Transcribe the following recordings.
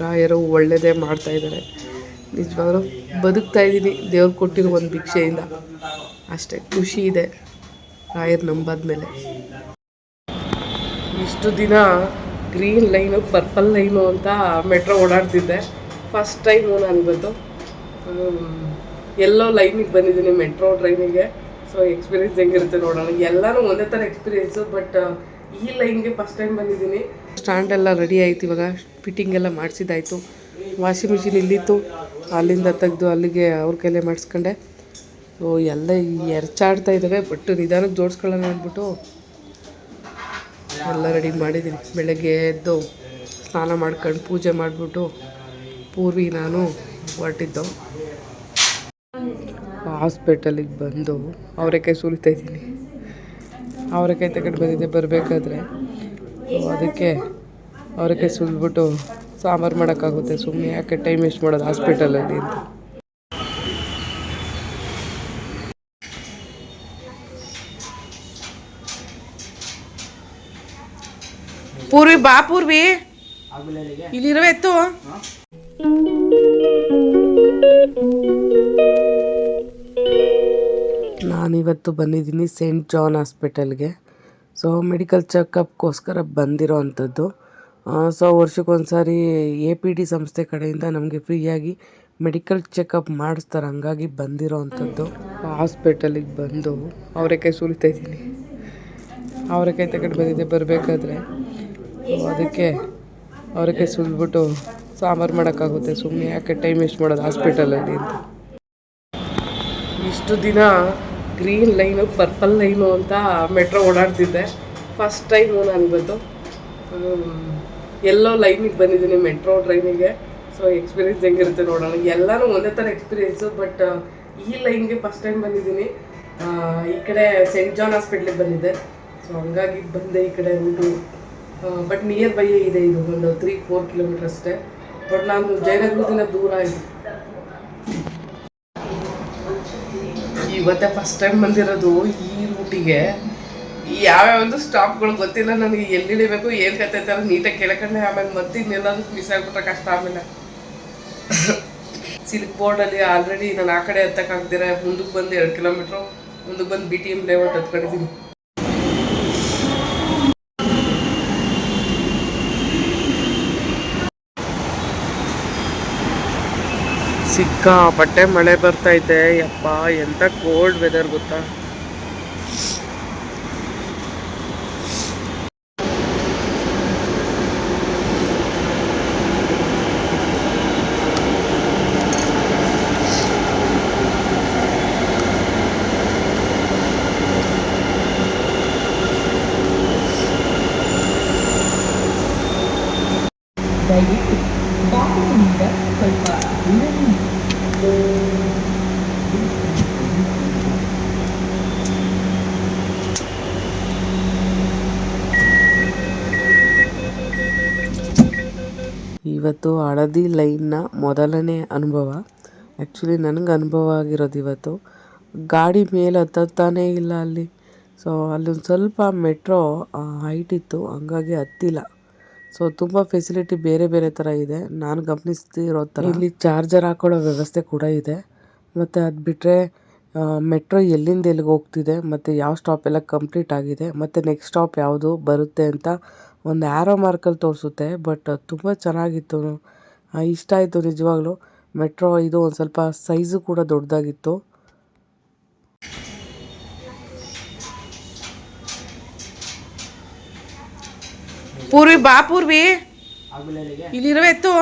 ರಾಯರು ಒಳ್ಳೆಯದೇ ಮಾಡ್ತಾ ಇದ್ದಾರೆ. ನಿಜವಾಗ್ಲೂ ಬದುಕ್ತಾ ಇದ್ದೀನಿ. ದೇವ್ರು ಕೊಟ್ಟಿರೋ ಒಂದು ಭಿಕ್ಷೆಯಿಂದ. ಅಷ್ಟೇ. ಖುಷಿ ಇದೆ ರಾಯರ್ ನಂಬಾದ್ಮೇಲೆ. ಇಷ್ಟು ದಿನ ಗ್ರೀನ್ ಲೈನು, ಪರ್ಪಲ್ ಲೈನು ಅಂತ ಮೆಟ್ರೋ ಓಡಾಡ್ತಿದ್ದೆ. ಫಸ್ಟ್ ಟೈಮು ನಾನು ಇವತ್ತು ಎಲ್ಲೋ ಲೈನಿಗೆ ಬಂದಿದ್ದೀನಿ ಮೆಟ್ರೋ ಟ್ರೈನಿಗೆ. ಸೊ, ಎಕ್ಸ್ಪೀರಿಯನ್ಸ್ ಹೆಂಗಿರುತ್ತೆ ನೋಡೋಣ. ಎಲ್ಲರೂ ಒಂದೇ ಥರ ಎಕ್ಸ್ಪೀರಿಯೆನ್ಸು, ಬಟ್ ಈ ಲೈನ್ಗೆ ಫಸ್ಟ್ ಟೈಮ್ ಬಂದಿದ್ದೀನಿ. ಸ್ಟ್ಯಾಂಡ್ ಎಲ್ಲ ರೆಡಿ ಆಯ್ತು, ಇವಾಗ ಫಿಟ್ಟಿಂಗ್ ಎಲ್ಲ ಮಾಡಿಸಿದ್ದಾಯಿತು. ವಾಷಿಂಗ್ ಮಿಷಿನ್ ಇಲ್ಲಿತ್ತು, ಅಲ್ಲಿಂದ ತೆಗೆದು ಅಲ್ಲಿಗೆ ಅವ್ರ ಕೈಲೇ ಮಾಡಿಸ್ಕೊಂಡೆ. ಸೊ ಎಲ್ಲ ಎರಚಾಡ್ತಾ ಇದ್ದಾವೆ ಬಟ್ ನಿಧಾನಕ್ಕೆ ಜೋಡಿಸ್ಕೊಳ್ಳೋಣ ಅಂದ್ಬಿಟ್ಟು ಎಲ್ಲ ರೆಡಿ ಮಾಡಿದ್ದೀನಿ. ಬೆಳಗ್ಗೆ ಎದ್ದು ಸ್ನಾನ ಮಾಡ್ಕೊಂಡು ಪೂಜೆ ಮಾಡಿಬಿಟ್ಟು ಪೂರ್ವಿ ನಾನು ಹೊರಟಿದ್ದು. ಹಾಸ್ಪಿಟಲಿಗೆ ಬಂದು ಅವರೆಕಾಯಿ ಸುರಿತಾ ಇದ್ದೀನಿ. ಅವರೆಕಾಯಿ ತಗೊಂಡು ಬಂದಿದ್ದೆ, ಬರಬೇಕಾದ್ರೆ. ಅದಕ್ಕೆ ಅವರೆಕಾಯಿ ಸುಲ್ಬಿಟ್ಟು ಸಾಂಬಾರು ಮಾಡೋಕ್ಕಾಗುತ್ತೆ. ಸುಮ್ಮನೆ ಯಾಕೆ ಟೈಮ್ ವೇಸ್ಟ್ ಮಾಡೋದು ಹಾಸ್ಪಿಟಲಲ್ಲಿ ಅಂತ. ಪೂರ್ವಿ ಬಾ, ಪೂರ್ವಿ. ಇಲ್ಲಿರೋ ಎತ್ತು. ನಾನಿವತ್ತು ಬಂದಿದ್ದೀನಿ ಸೇಂಟ್ ಜಾನ್ ಹಾಸ್ಪಿಟಲ್ಗೆ ಸೊ ಮೆಡಿಕಲ್ ಚೆಕಪ್ಗೋಸ್ಕರ ಬಂದಿರೋ ಅಂಥದ್ದು. ಸೊ ವರ್ಷಕ್ಕೊಂದ್ಸಾರಿ ಎ ಪಿ ಡಿ ಸಂಸ್ಥೆ ಕಡೆಯಿಂದ ನಮಗೆ ಫ್ರೀಯಾಗಿ ಮೆಡಿಕಲ್ ಚೆಕಪ್ ಮಾಡಿಸ್ತಾರೆ. ಹಂಗಾಗಿ ಬಂದಿರೋ ಅಂಥದ್ದು. ಹಾಸ್ಪಿಟಲಿಗೆ ಬಂದು ಅವರೆಕಾಯಿ ಸುಲಿತಾ ಇದ್ದೀನಿ. ಅವರೆಕಾಯಿ ತಗೊಂಡು ಬಂದಿದ್ದೆ, ಬರಬೇಕಾದ್ರೆ. ಅದಕ್ಕೆ ಅವರೆಕಾಯಿ ಸುಲಿದ್ಬಿಟ್ಟು ಸಾಂಬಾರು ಮಾಡೋಕ್ಕಾಗುತ್ತೆ. ಸುಮ್ಮನೆ ಯಾಕೆ ಟೈಮ್ ವೇಸ್ಟ್ ಮಾಡೋದು ಹಾಸ್ಪಿಟಲಲ್ಲಿ ಅಂತ. ಇಷ್ಟು ದಿನ ಗ್ರೀನ್ ಲೈನು ಪರ್ಪಲ್ ಲೈನು ಅಂತ ಮೆಟ್ರೋ ಓಡಾಡ್ತಿದ್ದೆ ಫಸ್ಟ್ ಟೈಮು ನಾನು ಇವತ್ತು ಎಲ್ಲೋ ಲೈನಿಗೆ ಬಂದಿದ್ದೀನಿ ಮೆಟ್ರೋ ಟ್ರೈನಿಗೆ ಸೊ ಎಕ್ಸ್ಪೀರಿಯನ್ಸ್ ಹೆಂಗಿರುತ್ತೆ ನೋಡೋಣ. ಎಲ್ಲರೂ ಒಂದೇ ಥರ ಎಕ್ಸ್ಪೀರಿಯೆನ್ಸು ಬಟ್ ಈ ಲೈನ್ಗೆ ಫಸ್ಟ್ ಟೈಮ್ ಬಂದಿದ್ದೀನಿ. ಈ ಕಡೆ ಸೆಂಟ್ ಜಾನ್ ಹಾಸ್ಪಿಟ್ಲಿಗೆ ಬಂದಿದ್ದೆ. ಸೊ ಹಂಗಾಗಿ ಬಂದೆ ಈ ಕಡೆ ಉಂಟು. ಬಟ್ ನಿಯರ್ ಬೈಯೇ ಇದೆ ಇದು ಒಂದು ತ್ರೀ ಫೋರ್ ಕಿಲೋಮೀಟರ್ ಅಷ್ಟೇ. ಬಟ್ ನಾನು ಜಯನಗರದಿಂದ ದೂರ ಇದೆ ಇವತ್ತೇ ಫಸ್ಟ್ ಟೈಮ್ ಬಂದಿರೋದು ಈ ರೂಟಿಗೆ ಯಾವ್ಯಾವೊಂದು ಸ್ಟಾಪ್ಗಳು ಗೊತ್ತಿಲ್ಲ ನನಗೆ ಎಲ್ಲಿ ಇಳಿಬೇಕು ಏನು ಕತೆ ಅಂತ ನೀಟಾಗಿ ಕೇಳ್ಕೊಂಡೆ. ಆಮೇಲೆ ಮತ್ತೆ ಇನ್ನೆಲ್ಲಾದ್ರೂ ಮಿಸ್ ಆಗ್ಬಿಟ್ರೆ ಕಷ್ಟ ಆಮೇಲೆ ಸಿಲ್ಕ್ ಬೋರ್ಡಲ್ಲಿ ಆಲ್ರೆಡಿ ನಾನು ಆ ಕಡೆ ಹತ್ತಕ್ಕಾಗ್ದಿರ ಮುಂದಕ್ಕೆ ಬಂದು ಎರಡು ಕಿಲೋಮೀಟ್ರು ಮುಂದಕ್ಕೆ ಬಂದು ಬಿ ಟಿ ಎಂ ಲೇಔಟ್ ಹತ್ಕೊಂಡಿದ್ದೀನಿ. ಸಿಕ್ಕಾಪಟ್ಟೆ ಮಳೆ ಬರ್ತೈತೆ ಯಪ್ಪ ಎಂತ ಕೋಲ್ಡ್ ವೆದರ್ ಗೊತ್ತಾ? ಬಾಗಿಲಿನಿಂದ ಸ್ವಲ್ಪ. ಇವತ್ತು ಹಳದಿ ಲೈನ್ನ ಮೊದಲನೇ ಅನುಭವ. ಆ್ಯಕ್ಚುಲಿ ನನಗೆ ಅನುಭವ ಆಗಿರೋದು ಇವತ್ತು. ಗಾಡಿ ಮೇಲೆ ಹತ್ತತ್ತಾನೇ ಇಲ್ಲ ಅಲ್ಲಿ. ಸೊ ಅಲ್ಲೊಂದು ಸ್ವಲ್ಪ ಮೆಟ್ರೋ ಹೈಟ್ ಇತ್ತು. ಹಂಗಾಗಿ ಹತ್ತಿಲ್ಲ. ಸೊ ತುಂಬ ಫೆಸಿಲಿಟಿ ಬೇರೆ ಬೇರೆ ಥರ ಇದೆ. ನಾನು ಗಮನಿಸ್ತಿರೋ ಥರ ಇಲ್ಲಿ ಚಾರ್ಜರ್ ಹಾಕೊಳ್ಳೋ ವ್ಯವಸ್ಥೆ ಕೂಡ ಇದೆ. ಮತ್ತು ಅದು ಬಿಟ್ಟರೆ ಮೆಟ್ರೋ ಎಲ್ಲಿಂದ ಎಲ್ಲಿಗೆ ಹೋಗ್ತಿದೆ, ಮತ್ತು ಯಾವ ಸ್ಟಾಪ್ ಎಲ್ಲ ಕಂಪ್ಲೀಟ್ ಆಗಿದೆ, ಮತ್ತು ನೆಕ್ಸ್ಟ್ ಸ್ಟಾಪ್ ಯಾವುದು ಬರುತ್ತೆ ಅಂತ ಒಂದು ಆ್ಯರೋ ಮಾರ್ಕಲ್ಲಿ ತೋರಿಸುತ್ತೆ ಬಟ್ ತುಂಬ ಚೆನ್ನಾಗಿತ್ತು. ಇಷ್ಟ ಆಯಿತು ನಿಜವಾಗ್ಲೂ. ಮೆಟ್ರೋ ಇದು ಒಂದು ಸ್ವಲ್ಪ ಸೈಜು ಕೂಡ ದೊಡ್ಡದಾಗಿತ್ತು. ಪೂರ್ವಿ ಬಾ ಪೂರ್ವಿ. ಇಲ್ಲಿರುವ ಎತ್ತು.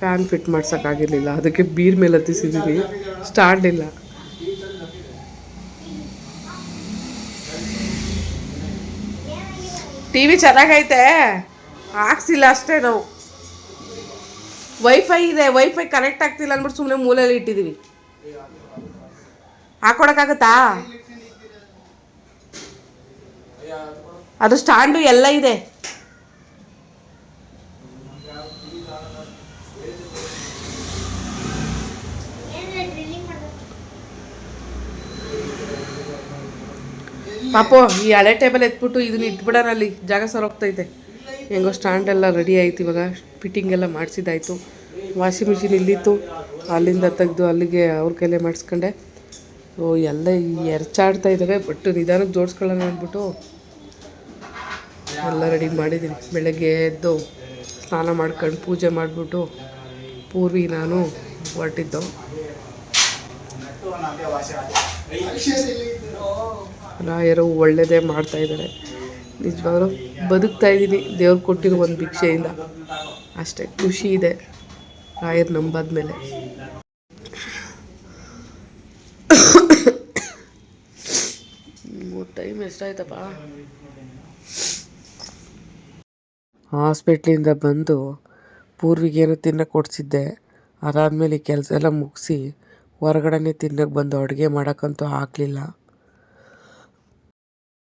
ಫ್ಯಾನ್ ಫಿಟ್ ಮಾಡ್ಸೋಕ್ಕಾಗಿರ್ಲಿಲ್ಲ ಅದಕ್ಕೆ ಬೀರ್ ಮೇಲೆ ಹತ್ತಿಸಿದ್ದೀನಿ ಸ್ಟಾರ್ಟ್ ಇಲ್ಲ. ಟಿ ವಿ ಚೆನ್ನಾಗೈತೆ. ಹಾಕ್ಸಿಲ್ಲ ಅಷ್ಟೇ ನಾವು. ವೈಫೈ ಇದೆ ವೈಫೈ ಕನೆಕ್ಟ್ ಆಗ್ತಿಲ್ಲ ಅಂದ್ಬಿಟ್ಟು ಸುಮ್ಮನೆ ಮೂಲೆಯಲ್ಲಿ ಇಟ್ಟಿದ್ದೀವಿ ಹಾಕೊಡಕ್ಕಾಗತ್ತಾ? ಅದು ಸ್ಟ್ಯಾಂಡು ಎಲ್ಲ ಇದೆ. ಪಾಪೋ, ಈ ಹಳೆ ಟೇಬಲ್ ಎತ್ಬಿಟ್ಟು ಇದನ್ನ ಇಟ್ಬಿಡೋಣ ಅಲ್ಲಿ. ಜಾಗ ಸರೋಗ್ತೈತೆ. ಹೆಂಗೋ ಸ್ಟ್ಯಾಂಡ್ ಎಲ್ಲ ರೆಡಿ ಆಯ್ತು. ಇವಾಗ ಫಿಟ್ಟಿಂಗ್ ಎಲ್ಲ ಮಾಡಿಸಿದ್ದಾಯಿತು. Washing machine ಇಲ್ಲಿತ್ತು. ಅಲ್ಲಿಂದ ತೆಗೆದು ಅಲ್ಲಿಗೆ ಅವ್ರ ಕೈಲೆ ಮಾಡಿಸ್ಕೊಂಡೆ. ಓ ಎಲ್ಲ ಎರಚಾಡ್ತಾ ಇದ್ದಾವೆ ಬಟ್ ನಿಧಾನಕ್ಕೆ ಜೋಡಿಸ್ಕೊಳ್ಳೋಣ ಅಂದ್ಬಿಟ್ಟು ಎಲ್ಲ ರೆಡಿ ಮಾಡಿದ್ದೀನಿ. ಬೆಳಗ್ಗೆ ಎದ್ದು ಸ್ನಾನ ಮಾಡ್ಕೊಂಡು ಪೂಜೆ ಮಾಡಿಬಿಟ್ಟು ಪೂರ್ವಿ ನಾನು ಹೊರಟಿದ್ದು. ರಾಯರು ಒಳ್ಳೆಯದೇ ಮಾಡ್ತಾ ಇದ್ದಾರೆ. ನಿಜವಾಗ್ಲೂ ಬದುಕ್ತಾ ಇದ್ದೀನಿ. ದೇವ್ರು ಕೊಟ್ಟಿರೋ ಒಂದು ಭಿಕ್ಷೆಯಿಂದ. ಅಷ್ಟೇ. ಖುಷಿ ಇದೆ. ರಾಯರ್ ನಂಬಾದ್ಮೇಲೆ. ಟೈಮ್ ಎಷ್ಟಾಯ್ತಪ್ಪ ಹಾಸ್ಪಿಟ್ಲಿಂದ ಬಂದು ಪೂರ್ವಿಗೇನೋ ತಿನ್ನ ಕೊಡಿಸಿದ್ದೆ. ಅದಾದಮೇಲೆ ಕೆಲಸ ಎಲ್ಲ ಮುಗಿಸಿ ಹೊರಗಡೆನೇ ತಿನ್ನಕ್ಕೆ ಬಂದು ಅಡುಗೆ ಮಾಡೋಕ್ಕಂತೂ ಆಗಲಿಲ್ಲ.